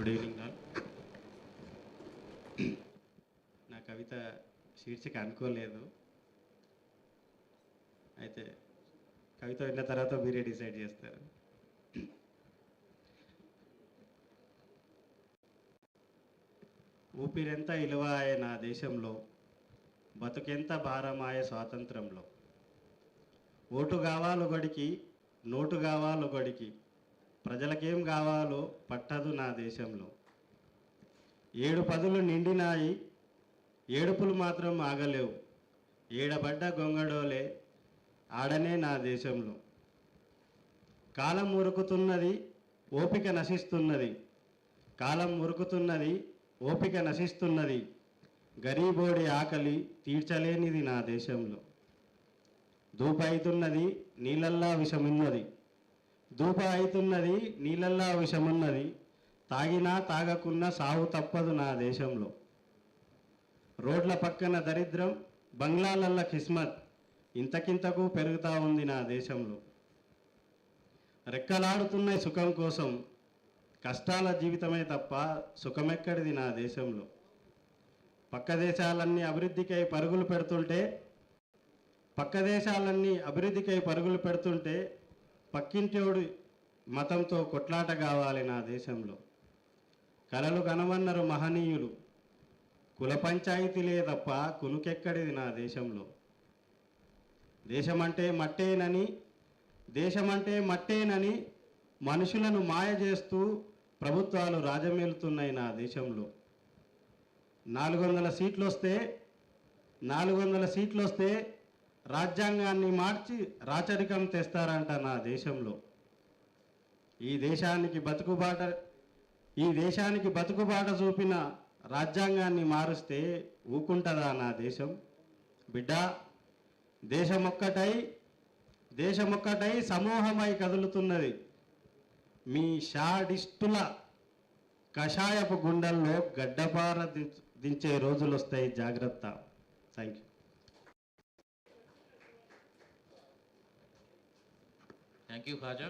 Good evening all నా కవిత శీర్షిక అనుకోలేదు. అయితే కవిత విన్న తర్వాత మీరే డిసైడ్ చేస్తారు. ఊపిరెంత ఇలువాయే నా దేశంలో బతుకెంత భారమాయ స్వాతంత్రంలో. ఓటు కావాలు గడికి నోటు కావాలు ప్రజలకేం కావాలో పట్టదు నా దేశంలో. ఏడు పదులు నిండినాయి ఏడుపులు మాత్రం ఆగలేవు. ఏడబడ్డ గొంగడోలే ఆడనే నా దేశంలో. కాలం ఉరుకుతున్నది ఓపిక నశిస్తున్నది. కాలం ఉరుకుతున్నది ఓపిక నశిస్తున్నది. గరీబోడి ఆకలి తీర్చలేనిది నా దేశంలో. దూపైతున్నది నీళ్ళల్లా విషమున్నది. ధూప అవుతున్నది నీళ్ళల్లా విషమున్నది తాగినా తాగకున్నా సాగు తప్పదు నా దేశంలో. రోడ్ల పక్కన దరిద్రం బంగ్లాలల్ల కిస్మత్ ఇంతకింతకు పెరుగుతూ ఉంది నా దేశంలో. రెక్కలాడుతున్న సుఖం కోసం కష్టాల జీవితమే తప్ప సుఖమెక్కడిది నా దేశంలో. పక్క దేశాలన్నీ అభివృద్ధికై పరుగులు పెడుతుంటే పక్క దేశాలన్నీ అభివృద్ధికై పరుగులు పెడుతుంటే పక్కింటోడు మతంతో కొట్లాట కావాలి నా దేశంలో. కలలు కనమన్నారు మహనీయులు. కుల పంచాయతీలే తప్ప కునుకెక్కడిది నా దేశంలో. దేశమంటే మట్టేనని దేశమంటే మట్టేనని మనుషులను మాయ చేస్తూ ప్రభుత్వాలు రాజమేలుతున్నాయి నా దేశంలో. నాలుగు వందల సీట్లు వస్తే నాలుగు వందల సీట్లు వస్తే రాజ్యాంగాన్ని మార్చి రాచరికం తెస్తారంట నా దేశంలో. ఈ దేశానికి బతుకుబాట ఈ దేశానికి బతుకుబాట చూపిన రాజ్యాంగాన్ని మారుస్తే ఊకుంటుందా నా దేశం? బిడ్డ దేశమొక్కటై దేశమొక్కటై సమూహమై కదులుతున్నది. మీ షాడిస్టుల కషాయపు గుండెల్లో గడ్డపార దించ- దించే రోజులు వస్తాయి జాగ్రత్త. Thank you thank you Khaja